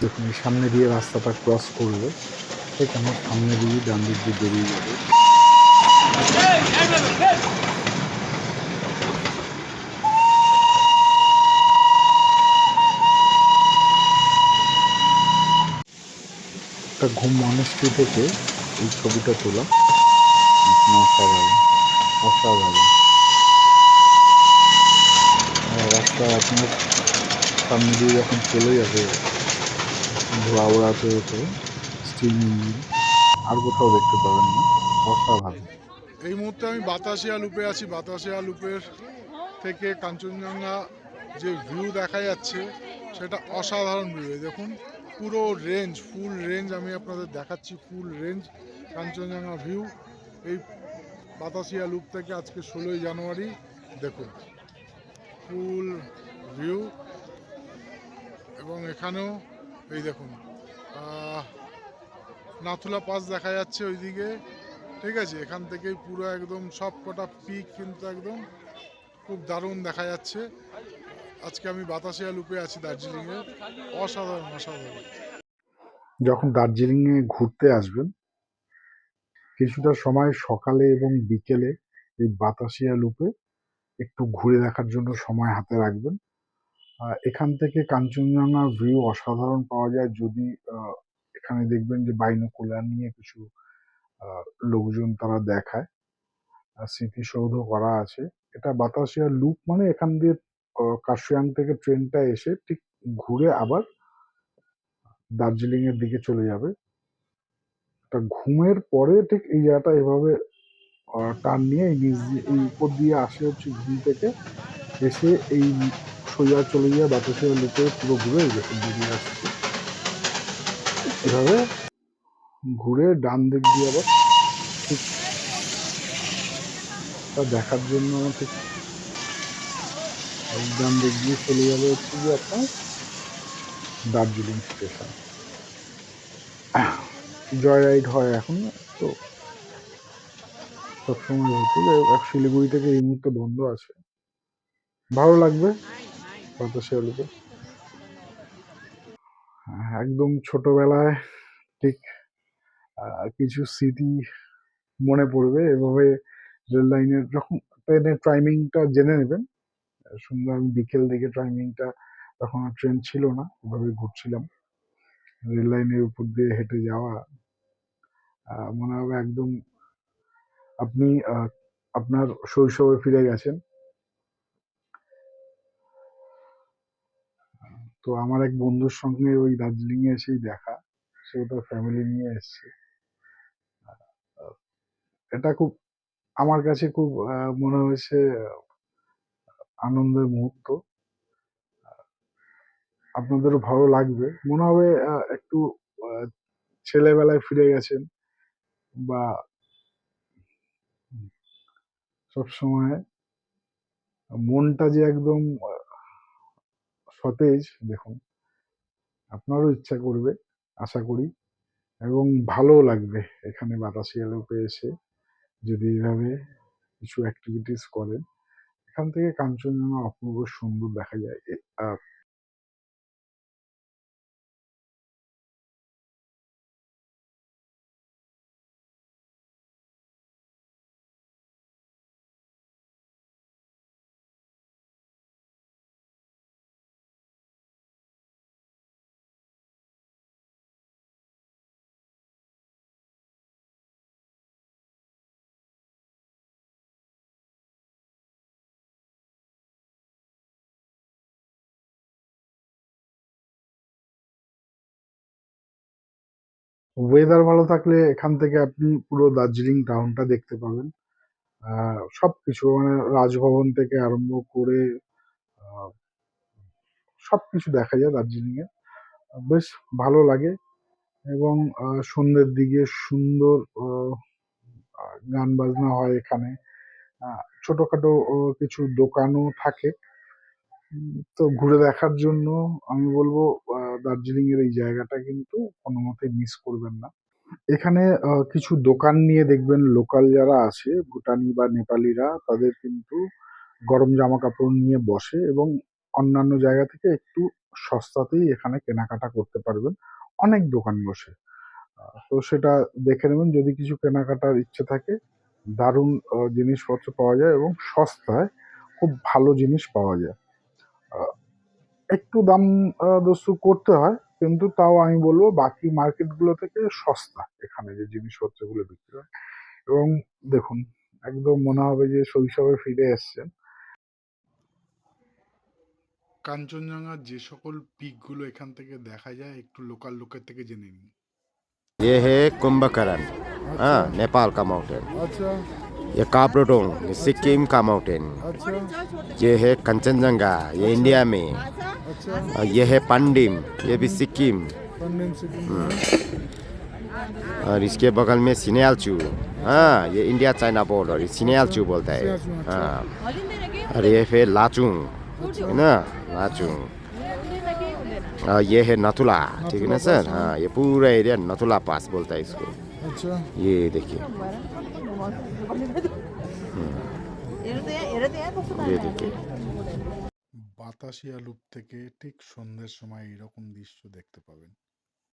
এই সামনে দিয়ে রাস্তাটা ক্রস করবে সেখানে সামনে দিয়ে ডান দিক দিয়ে বেরিয়ে যাবে। একটা ঘুম মনেস্ট্রি থেকে এই ছবিটা তোলা অসাধারণ অসাধারণ। রাস্তা আপনার সামনে দিয়ে যখন চলে যাবে ধোয়া ওড়াতে হতে স্টিম ইঞ্জিন আর কোথাও দেখতে পাবেন না। অসাধারণ। এই মুহূর্তে আমি বাতাসিয়া লুপে আছি। বাতাসিয়া লুপের থেকে কাঞ্চনজঙ্ঘা যে ভিউ দেখা যাচ্ছে, সেটা অসাধারণ ভিউ দেখুন, পুরো রেঞ্জ ফুল রেঞ্জ আমি আপনাদের দেখাচ্ছি ফুল রেঞ্জ কাঞ্চনজঙ্ঘা ভিউ এই বাতাসিয়া লুপ থেকে আজকে ষোলোই জানুয়ারি, দেখুন ফুল ভিউ এবং এখানেও এই দেখুন। নাথুলা পাস দেখা যাচ্ছে ওইদিকে। ঠিক আছে, এখান থেকেই পুরো একদম সব কটা পিক কিন্তু একদম খুব দারুণ দেখা যাচ্ছে। আজকে আমি বাতাসিয়া লুপে আছি দার্জিলিংয়ে। অসাধারণ অসাধারণ। যখন দার্জিলিংয়ে ঘুরতে আসবেন, কিছুটা সময় সকালে এবং বিকেলে এই বাতাসিয়া লুপে একটু ঘুরে দেখার জন্য সময় হাতে রাখবেন। এখান থেকে কাঞ্চনজঙ্ঘা ভিউ অসাধারণ পাওয়া যায় যদি এখানে দেখবেন যে বাইনোকুলার নিয়ে কিছু লোকজন তারা দেখায় স্মৃতিসৌধ করা আছে। এটা বাতাসিয়া লুপ মানে এখান দিয়ে আহ, কার্শিয়াং থেকে ট্রেনটা এসে ঠিক ঘুরে আবার দার্জিলিং এর দিকে চলে যাবে। তা ঘুমের পরে ঠিক এই জায়গাটা এভাবে টান নিয়ে এই নিচ দিয়ে এই উপর দিয়ে আসে হচ্ছে ঘুম থেকে এসে এই সোজা চলে যায় বাতাসিয়া লুপে পুরো ঘুরে দেখুন বেরিয়ে আসছে। এভাবে ঘুরে ডান দিক দিয়ে আবার ঠিক তা দেখার জন্য এই ডান দিক দিয়ে চলে যাবে হচ্ছে যে আপনার দার্জিলিং স্টেশন। জয় রাইড হয় এখন, তো সবসময় হতো যে শিলিগুড়ি থেকে এই মুহূর্তে বন্ধ আছে। ভালো লাগবে। একদম ছোটবেলায় ঠিক কিছু স্মৃতি মনে পড়বে। এভাবে রেল লাইনের যখন ট্রেনের টাইমিংটা জেনে নেবেন সুন্দর আমি বিকেল দিকে টাইমিংটা তখন ট্রেন ছিল না, এভাবে ঘুরছিলাম। রেল লাইনের উপর দিয়ে হেঁটে যাওয়া মনে হবে একদম আপনি আপনার শৈশবে ফিরে গেছেন। তো আমার এক বন্ধুর সঙ্গে ওই দার্জিলিং এ এসেই দেখা। সে তার ফ্যামিলি নিয়ে এসেছে। এটা খুব, আমার কাছে খুব মনে হয়েছে আনন্দের মুহূর্ত। আপনাদেরও ভালো লাগবে। মনে হবে একটু ছেলেবেলায় ফিরে গেছেন বা সব সময় মনটা যে একদম সতেজ, দেখুন। আপনারও ইচ্ছা করবে, আশা করি। এবং ভালো লাগবে এখানে বাতাসিয়া লোপে এসে যদি এইভাবে কিছু অ্যাক্টিভিটিস করেন। এখান থেকে কাঞ্চনজঙ্ঘা অপূর্ব সুন্দর দেখা যায়। আর ওয়েদার ভালো থাকলে এখান থেকে আপনি পুরো দার্জিলিং টাউনটা দেখতে পাবেন। সব কিছু মানে রাজভবন থেকে আরম্ভ করে সব কিছু দেখা যায় দার্জিলিং এ। বেশ ভালো লাগে এবং সন্ধ্যের দিকে সুন্দর গান বাজনা হয় এখানে। ছোটখাটো কিছু দোকানও থাকে। তো ঘুরে দেখার জন্য আমি বলব আহ, দার্জিলিং এর এই জায়গাটা কিন্তু কোনো মতে মিস করবেন না। এখানে কিছু দোকান নিয়ে দেখবেন লোকাল যারা আছে ভুটানি বা নেপালিরা তাদের কিন্তু গরম জামা কাপড় নিয়ে বসে এবং অন্যান্য জায়গা থেকে একটু সস্তাতেই এখানে কেনাকাটা করতে পারবেন। অনেক দোকান বসে। তো সেটা দেখে নেবেন যদি কিছু কেনাকাটার ইচ্ছে থাকে দারুণ জিনিসপত্র পাওয়া যায় এবং সস্তায় খুব ভালো জিনিস পাওয়া যায়। একটু দাম আহ, দস্যু করতে হয় কিন্তু তাও আমি বলবো বাকি মার্কেটগুলো থেকে সস্তা এখানে যে জিনিসপত্রগুলো বিক্রি হয় এবং দেখুন একদম মনে হবে যে শৈশবে ফিরে এসছেন কাঞ্চনজঙ্ঘার যে সকল পিকগুলো এখান থেকে দেখা যায় একটু লোকাল লোকের থেকে জেনে নিন ये है कुंभकरण हाँ नेपाल का माउंटेन আচ্ছা ये कापरोटोंग सिक्किम का माउंटेन ये है कंचनजंगा ये इंडिया में। ये है पंडिम ये भी सिक्किम। हम्म। और इसके बगल में सिनेलचू हाँ ये इंडिया चाइना बॉर्डर सिनेलचू बोलता है। हाँ। और ये है लाचुंग है ना? लाचुंग। और ये है नथुला ठीक है ना सर? हाँ ये पूरा एरिया नथुला पास बोलता है इसको। अच्छा। ये देखिए। বাতাসিয়া লুপ থেকে ঠিক সন্ধ্যের সময় এরকম দৃশ্য দেখতে পাবেন।